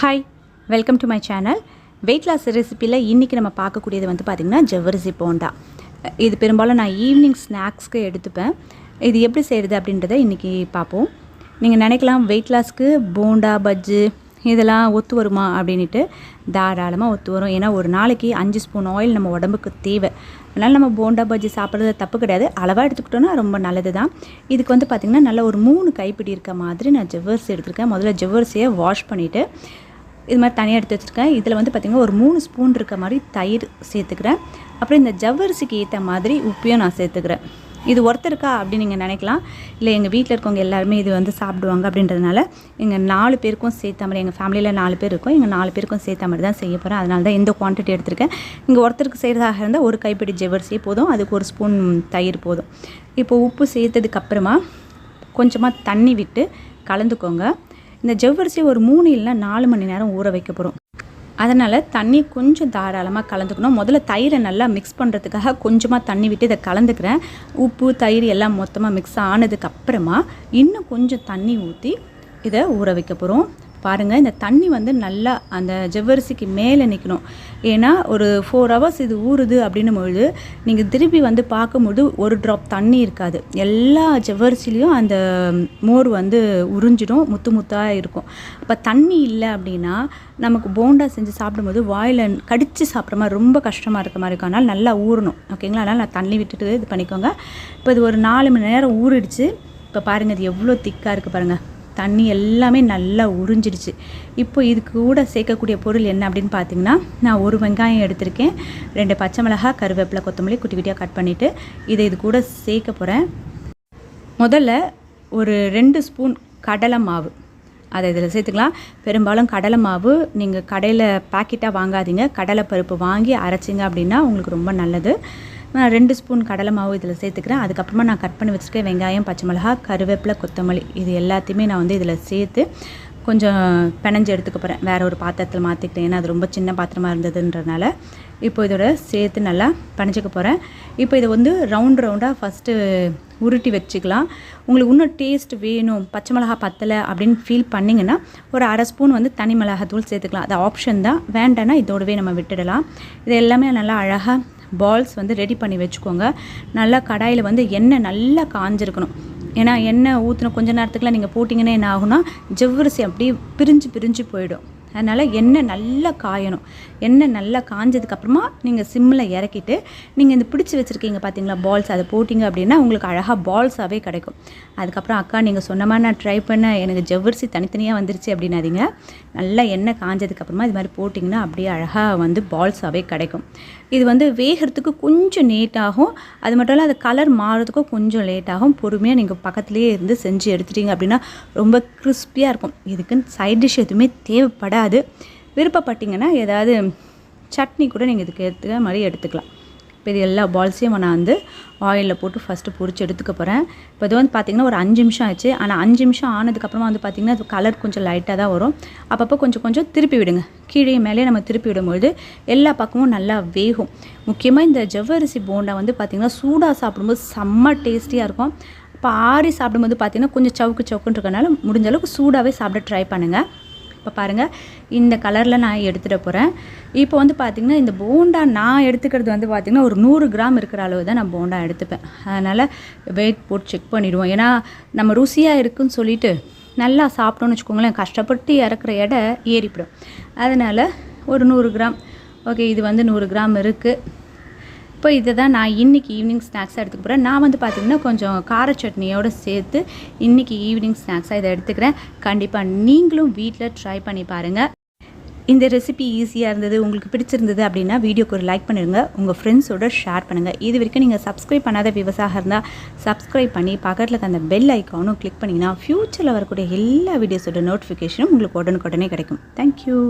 Hi welcome to my channel weight loss ரெசிப்பியில் இன்றைக்கி நம்ம பார்க்கக்கூடியது வந்து பார்த்திங்கன்னா ஜவ்வரிசி போண்டா. இது பெரும்பாலும் நான் ஈவினிங் ஸ்நாக்ஸ்க்கு எடுத்துப்பேன். இது எப்படி செய்கிறது அப்படின்றத இன்றைக்கி பார்ப்போம். நீங்கள் நினைக்கலாம் வெயிட் லாஸ்க்கு போண்டா பஜ்ஜு இதெல்லாம் ஒத்து வருமா அப்படின்ட்டு தாராளமாக ஒத்து வரும். ஏன்னா ஒரு நாளைக்கு அஞ்சு ஸ்பூன் ஆயில் நம்ம உடம்புக்கு தேவை. அதனால் நம்ம போண்டா பஜ்ஜி சாப்பிட்றது தப்பு கிடையாது. அளவாக எடுத்துக்கிட்டோன்னா ரொம்ப நல்லது தான் இதுக்கு வந்து பார்த்திங்கன்னா நல்ல ஒரு மூணு கைப்பிடி இருக்க மாதிரி நான் ஜவ்வரிசி எடுத்திருக்கேன். முதல்ல ஜவ்வரிசியை வாஷ் பண்ணிவிட்டு இது மாதிரி தனியாக எடுத்து வச்சுருக்கேன். இதில் வந்து பார்த்திங்கன்னா ஒரு மூணு ஸ்பூன் இருக்க மாதிரி தயிர் சேர்த்துக்கிறேன். அப்புறம் இந்த ஜவ்வரிசிக்கு ஏற்ற மாதிரி உப்பையும் நான் சேர்த்துக்கிறேன். இது ஒருத்தருக்கா அப்படின்னு நீங்கள் நினைக்கலாம். இல்லை எங்கள் வீட்டில் இருக்கவங்க எல்லாருமே இது வந்து சாப்பிடுவாங்க அப்படின்றதுனால எங்கள் நாலு பேருக்கும் சேர்த்த மாதிரி எங்கள் ஃபேமிலியில் நாலு பேர் இருக்கும். எங்கள் நாலு பேருக்கும் சேர்த்த மாதிரி தான் செய்ய போகிறேன் அதனால தான் எந்த குவான்டிட்டி எடுத்திருக்கேன். இங்கே ஒருத்தருக்கு செய்கிறதாக இருந்தால் ஒரு கைப்பிடி ஜவ்வரிசி போதும். அதுக்கு ஒரு ஸ்பூன் தயிர் போதும். இப்போ உப்பு சேர்த்ததுக்கப்புறமா கொஞ்சமாக தண்ணி விட்டு கலந்துக்கோங்க. இந்த ஜவ்வரிசி ஒரு மூணு இல்லைனா நாலு மணி நேரம் ஊற வைக்க போகிறோம் அதனால் தண்ணி கொஞ்சம் தாராளமாக கலந்துக்கணும். முதல்ல தயிரை நல்லா மிக்ஸ் பண்ணுறதுக்காக கொஞ்சமாக தண்ணி விட்டு இதை கலந்துக்கிறேன். உப்பு தயிர் எல்லாம் மொத்தமாக மிக்ஸ் ஆனதுக்கப்புறமா இன்னும் கொஞ்சம் தண்ணி ஊற்றி இதை ஊற வைக்க போகிறோம் பாருங்கள் இந்த தண்ணி வந்து நல்லா அந்த ஜவ்வரிசிக்கு மேலே நிற்கணும் ஏன்னா ஒரு ஃபோர் ஹவர்ஸ் இது ஊறுது அப்படின்னும் பொழுது நீங்கள் திருப்பி வந்து பார்க்கும்போது ஒரு ட்ராப் தண்ணி இருக்காது. எல்லா ஜவ்வரிசிலையும் அந்த மோர் வந்து உறிஞ்சிடும் முத்து முத்தாக இருக்கும். அப்போ தண்ணி இல்லை அப்படின்னா நமக்கு போண்டா செஞ்சு சாப்பிடும்போது வாயில் கடித்து சாப்பிட்ற மாதிரி ரொம்ப கஷ்டமாக இருக்க மாதிரி இருக்கும். அதனால் நல்லா ஊறணும். ஓகேங்களா அதனால் நான் தண்ணி விட்டுட்டு இது பண்ணிக்கோங்க. இப்போ இது ஒரு நாலு மணி நேரம் ஊறிடுச்சு. இப்போ பாருங்கள் இது எவ்வளோ திக்காக இருக்குது பாருங்கள் தண்ணி எல்லாமே நல்லா உறிஞ்சிடுச்சு. இப்போ இதுக்கு கூட சேர்க்கக்கூடிய பொருள் என்ன அப்படின்னு பார்த்தீங்கன்னா நான் ஒரு வெங்காயம் எடுத்திருக்கேன். ரெண்டு பச்சை மிளகா கருவேப்பிலை கொத்தமல்லி குட்டி குட்டியாக கட் பண்ணிவிட்டு இதை இது கூட சேர்க்க போகிறேன் முதல்ல ஒரு ரெண்டு ஸ்பூன் கடலை மாவு. அதை இதில் சேர்த்துக்கலாம். பெரும்பாலும் கடலை மாவு நீங்கள் கடையில் பாக்கெட்டாக வாங்காதீங்க. கடலை பருப்பு வாங்கி அரைச்சிங்க அப்படின்னா உங்களுக்கு ரொம்ப நல்லது. நான் ரெண்டு ஸ்பூன் கடலை மாவு இதில் சேர்த்துக்கிறேன். அதுக்கப்புறமா நான் கட் பண்ணி வச்சுருக்கேன் வெங்காயம் பச்சை மிளகா கருவேப்பிலை கொத்தமல்லி இது எல்லாத்தையுமே நான் வந்து இதில் சேர்த்து கொஞ்சம் பிணைஞ்சு எடுத்துக்க போகிறேன் வேறு ஒரு பாத்திரத்தில் மாற்றிக்கிட்டேன் ஏன்னா அது ரொம்ப சின்ன பாத்திரமாக இருந்ததுன்றனால இப்போ இதோட சேர்த்து நல்லா பிணைச்சிக்க போகிறேன் இப்போ இதை வந்து ரவுண்ட் ரவுண்டாக ஃபஸ்ட்டு உருட்டி வச்சுக்கலாம். உங்களுக்கு இன்னும் டேஸ்ட் வேணும் பச்சை மிளகா பத்தலை அப்படின்னு ஃபீல் பண்ணிங்கன்னா ஒரு அரை ஸ்பூன் வந்து தனி மிளகாத்தூள் சேர்த்துக்கலாம். அது ஆப்ஷன் தான். வேண்டான்னா இதோடவே நம்ம விட்டுடலாம். இது எல்லாமே நல்லா அழகாக பால்ஸ் வந்து ரெடி பண்ணி வச்சுக்கோங்க. நல்லா கடாயில் வந்து எண்ணெய் நல்லா காஞ்சிருக்கணும். ஏன்னா எண்ணெய் ஊற்றின கொஞ்ச நேரத்துக்குலாம் நீங்கள் போட்டிங்கன்னா என்ன ஆகுனா ஜவ்வரிசி அப்படியே பிரிஞ்சு பிரிஞ்சு போயிடும். அதனால் எண்ணெய் நல்லா காயணும். எண்ணெய் நல்லா காஞ்சதுக்கப்புறமா நீங்கள் சிம்மில் இறக்கிட்டு நீங்கள் இந்த பிடிச்சி வச்சுருக்கீங்க பார்த்தீங்களா பால்ஸ் அதை போட்டிங்க அப்படின்னா உங்களுக்கு அழகாக பால்ஸாகவே கிடைக்கும். அதுக்கப்புறம் அக்கா நீங்கள் சொன்ன மாதிரி நான் ட்ரை பண்ண எனக்கு ஜவ்வரிசி தனித்தனியாக வந்துருச்சு அப்படின்னாதீங்க. நல்லா எண்ணெய் காஞ்சதுக்கப்புறமா இது மாதிரி போட்டிங்கன்னா அப்படியே அழகாக வந்து பால்ஸாகவே கிடைக்கும். இது வந்து வேகிறதுக்கு கொஞ்சம் லேட் ஆகும். அது மட்டும் இல்லை அது கலர் மாறுறதுக்கும் கொஞ்சம் லேட் ஆகும். பொறுமையாக நீங்கள் பக்கத்துலேயே இருந்து செஞ்சு எடுத்துட்டீங்க அப்படின்னா ரொம்ப கிறிஸ்பியாக இருக்கும். இதுக்குன்னு சைட் டிஷ் எதுவுமே தேவைப்படாது. விருப்பப்பட்டீங்கன்னா ஏதாவது சட்னி கூட நீங்கள் இதுக்கு எடுத்துக்கிற மாதிரி எடுத்துக்கலாம். இப்போ இது எல்லா பால்ஸையும் நான் வந்து ஆயிலில் போட்டு ஃபஸ்ட்டு பொறிச்சு எடுத்துக்க போகிறேன் இப்போ இது வந்து பார்த்திங்கன்னா ஒரு அஞ்சு நிமிஷம் ஆச்சு ஆனால் அஞ்சு நிமிஷம் ஆனதுக்கப்புறமா வந்து பார்த்திங்கன்னா அது கலர் கொஞ்சம் லைட்டாக தான் வரும். அப்பப்போ கொஞ்சம் கொஞ்சம் திருப்பி விடுங்க. கீழே மேலே நம்ம திருப்பி விடும்பொழுது எல்லா பக்கமும் நல்லா வேகும். முக்கியமாக இந்த ஜவ்வரிசி போண்டா வந்து பார்த்திங்கன்னா சூடாக சாப்பிடும்போது செம்ம டேஸ்டியாக இருக்கும். இப்போ ஆறி சாப்பிடும்போது பார்த்திங்கன்னா கொஞ்சம் சவுக்கு சவுக்குன்னு இருக்கனால முடிஞ்ச அளவுக்கு சூடாகவே சாப்பிட ட்ரை பண்ணுங்கள் இப்போ பாருங்கள் இந்த கலரில் நான் எடுத்துகிட்டு போகிறேன் இப்போ வந்து பார்த்திங்கன்னா இந்த போண்டா நான் எடுத்துக்கிறது வந்து பார்த்திங்கன்னா ஒரு நூறு கிராம் இருக்கிற அளவு தான் நான் போண்டா எடுத்துப்பேன். அதனால் வெயிட் போட்டு செக் பண்ணிவிடுவோம் ஏன்னா நம்ம ருசியாக இருக்குன்னு சொல்லிட்டு நல்லா சாப்பிட்டோன்னு வச்சுக்கோங்களேன் கஷ்டப்பட்டு இறக்குற எடை ஏறிப்படும். அதனால் ஒரு நூறு கிராம். ஓகே இது வந்து நூறு கிராம் இருக்குது இப்போ இதை தான் நான் இன்றைக்கி ஈவினிங் ஸ்நாக்ஸாக எடுத்துக்க போகிறேன் நான் வந்து பார்த்திங்கன்னா கொஞ்சம் கார சட்னியோடு சேர்த்து இன்றைக்கி ஈவினிங் ஸ்நாக்ஸாக இதை எடுத்துக்கிறேன். கண்டிப்பாக நீங்களும் வீட்டில் ட்ரை பண்ணி பாருங்கள் இந்த ரெசிபி ஈஸியாக இருந்தது உங்களுக்கு பிடிச்சிருந்தது அப்படின்னா வீடியோக்கு ஒரு லைக் பண்ணிடுங்க. உங்கள் ஃப்ரெண்ட்ஸோட ஷேர் பண்ணுங்கள் இது வரைக்கும் நீங்கள் சப்ஸ்கிரைப் பண்ணாத விவசாயம் இருந்தால் சப்ஸ்கிரைப் பண்ணி பக்கத்தில் அந்த பெல் ஐக்கானும் கிளிக் பண்ணிங்கன்னா ஃப்யூச்சரில் வரக்கூடிய எல்லா வீடியோஸோட நோட்டிஃபிகேஷனும் உங்களுக்கு உடனுக்குடனே கிடைக்கும். தேங்க்யூ